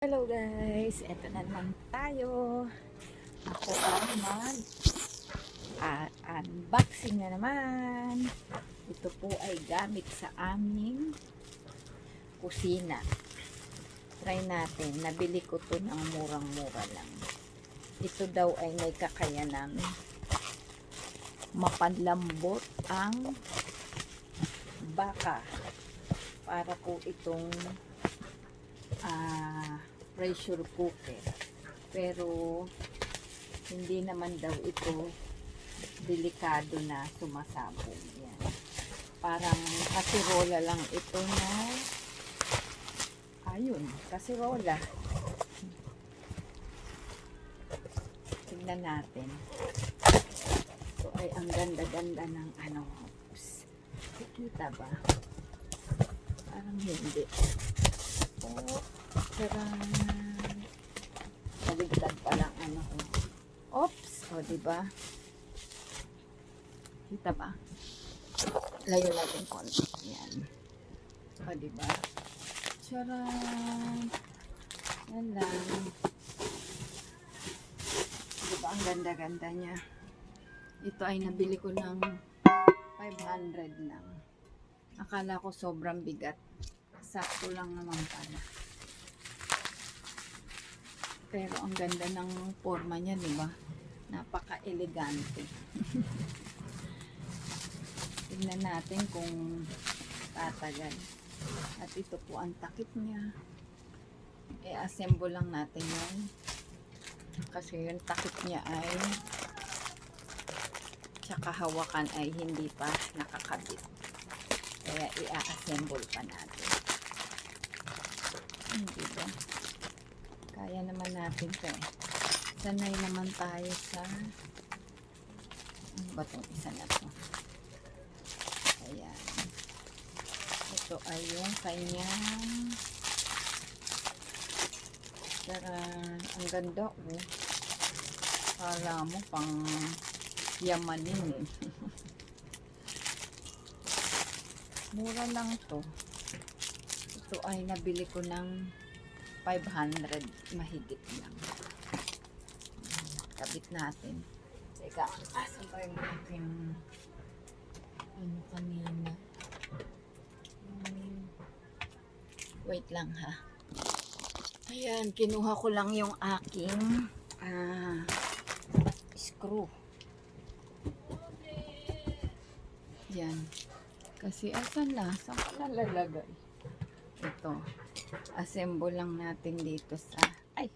Hello guys, eto na naman tayo. Ako ay mag ah, unboxing na naman. Ito po ay gamit sa aming kusina. Try natin. Nabili ko to ng murang-mura lang. Ito daw ay may kakayanang mapanlambot ang baka para po itong ah, pressure cooker. Pero hindi naman daw ito delikado na sumasabog. Yan. Parang kasirola lang ito na ayun, kasirola. Tignan natin. Ito ay ang ganda-ganda ng ano. Oops. Kikita ba? Parang hindi. Oh, Charan. Baligtad pa lang ano ko. Oops! O, di ba? Kita ba? Layo natin konti. Yan. O, di ba? Charan! Yan lang. Di ba? Ang ganda-ganda niya. Ito ay nabili ko ng 500 lang. Akala ko sobrang bigat. Sakto lang naman pala. Pero ang ganda ng forma niya, di ba? Napaka-elegante. Tingnan natin kung tatagal. At ito po ang takip niya. I-assemble lang natin yan. Kasi yung takip niya ay tsaka hawakan ay hindi pa nakakabit. Kaya i-assemble pa natin. Hindi ba? Kaya naman natin to eh. Sanay naman tayo sa ano ba itong isa na to? Ayan. Ito ay yung kanyang Taran. Ang ganda oh. Kala mo pang yamanin eh. Mura lang to. Ito ay nabili ko ng 500 mahigit lang. Kabit natin. Teka, asan ba yung aking ano kanina? Wait lang ha. Ayan, kinuha ko lang yung aking ah, screw. Yan. Kasi asan na? Saan ko nalalagay? Ito. Assemble lang natin dito sa... Ay!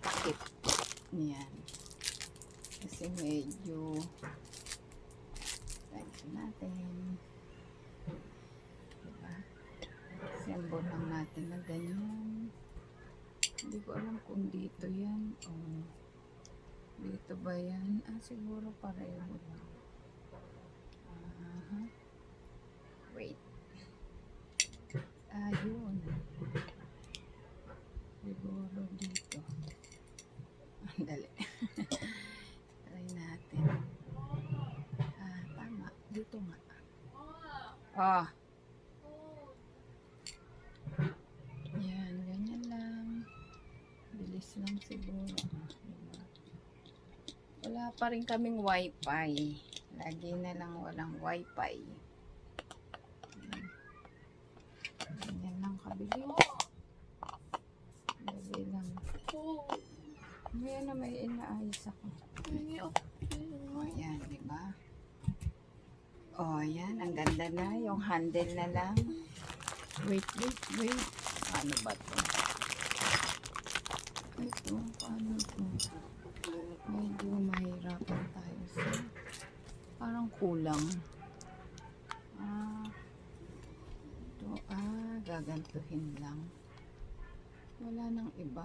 Takip. Yan. Kasi medyo... Thanks natin. Diba? Assemble lang natin na ganyan. Hindi ko alam kung dito yan. O dito ba yan? Ah, siguro pareho lang. Aha. Wait. Ayun. Siguro dito. Ang dali. Try natin. Ah, tama. Dito nga. Ah. Yan, ganyan lang. Bilis lang siguro. Diba? Wala pa rin kaming wifi. Lagi na lang walang wifi. Kabilis. Dali lang. Ngayon na may inaayos ako. O, yan, di ba? O, yan. Ang ganda na. Yung handle na lang. Wait, wait, wait. Paano ba to? Ito, paano to? Medyo mahirapan tayo sa... Parang kulang. Ah, ito, ah, gagantuhin lang. Wala nang iba.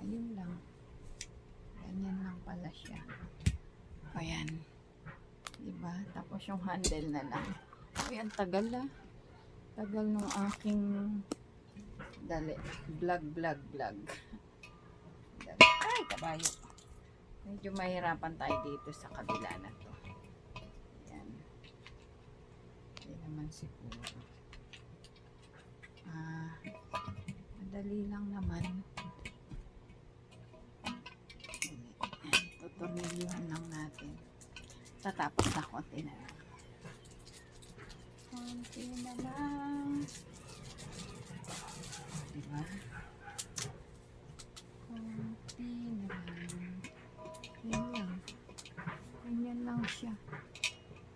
Ayun lang. Ganyan lang pala siya. Ayan. Diba? Tapos yung handle na lang. Ay, ang tagal ah. Tagal nung aking dali. Vlog, vlog, vlog. Ay, kabayo. Medyo mahirapan tayo dito sa kabila na to. Ayan. Hindi naman siguro. Ah, Dali lang naman. Ayan, Tutornilyuhan lang natin. Tatapos na konti na lang. Konti na lang. Diba? Konti na lang. Yan lang. Ganyan lang siya.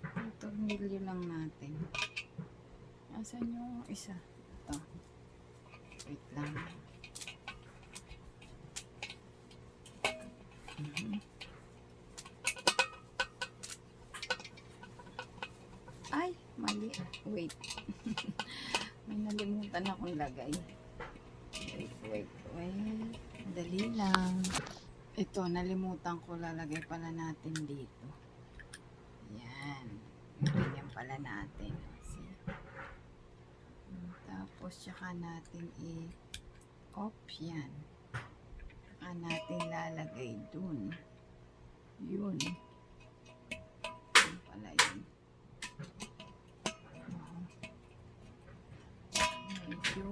Tutornilyo lang natin. Asan yung isa? Ito. Wait lang. Mhm. Ay, mali. Wait. May nalimutan akong lagay. Wait, wait, wait. Dali lang. Ito, nalimutan ko lalagay pala natin dito. Yan. Ganyan pala natin. Tapos, tsaka natin i-off yan. Tsaka natin lalagay dun. Yun. Yun pala yun. Medyo,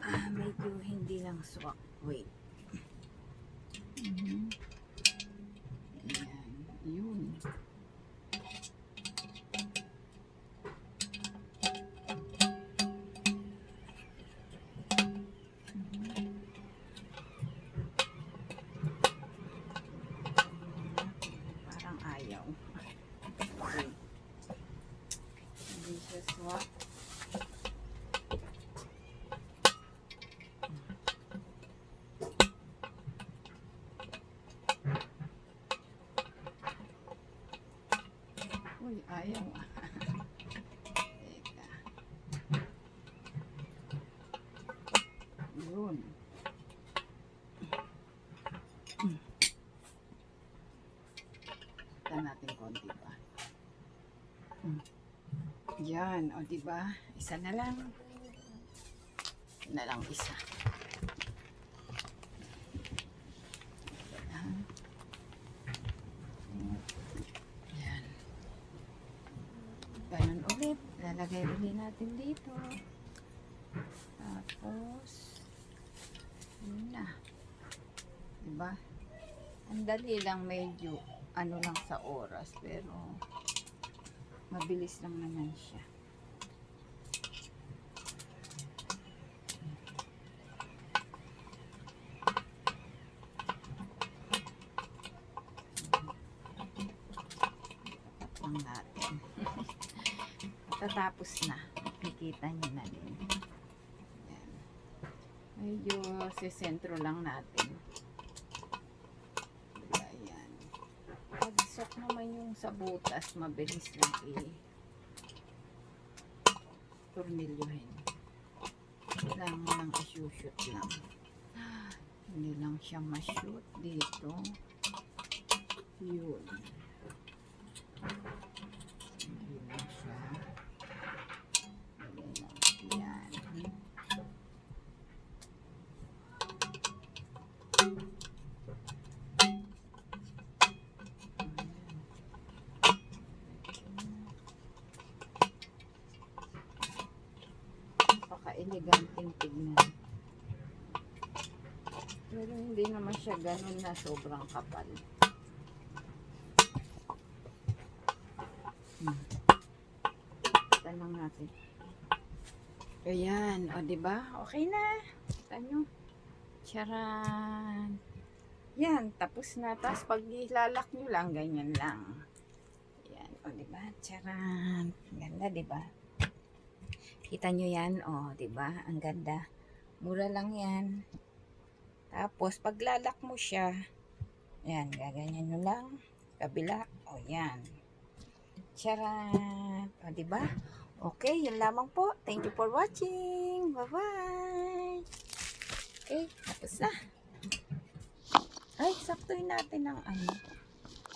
ah, medyo hindi lang swak. Wait. Mhm. Yan. Yun. Parang ayaw. Wait. Hindi siya swak. Uy, ayaw. Yun. Ito natin konti pa. Hmm. Yan, o di ba? Isa na lang. Na lang isa. Isa lang. Yan. Ganun ulit. Lalagay ulit natin dito. Tapos, yun na. Diba? Ang dali lang medyo ano lang sa oras pero mabilis lang naman siya. Lang natin. Tatapos na. Nakikita niyo na din. Yan. Medyo sisentro lang natin. Ayan. Pagsok naman yung sa butas, mabilis lang i tornilyohin. Kailangan mo lang i-shoot lang. Hindi lang siya ma-shoot dito. Yun. Hindi lang siya. Hindi lang. Yan. Napaka-eleganteng tignan. Pero hindi naman siya ganun na sobrang kapal. Hmm. Kita lang natin. Ayan, o ba? Okay na. Nyo. Charan. Yan, tapos na. Tapos pag ilalak nyo lang, ganyan lang. Yan, o di ba? Charan. Ganda, di ba? Kita nyo yan, o, di ba? Ang ganda. Mura lang yan. Tapos, pag lalak mo siya, yan, gaganyan nyo lang. Kabila, o, yan. Charan! O, di ba? Okay, yun lamang po. Thank you for watching. Bye-bye! Okay, tapos na. Ay, saktuin natin ang ano.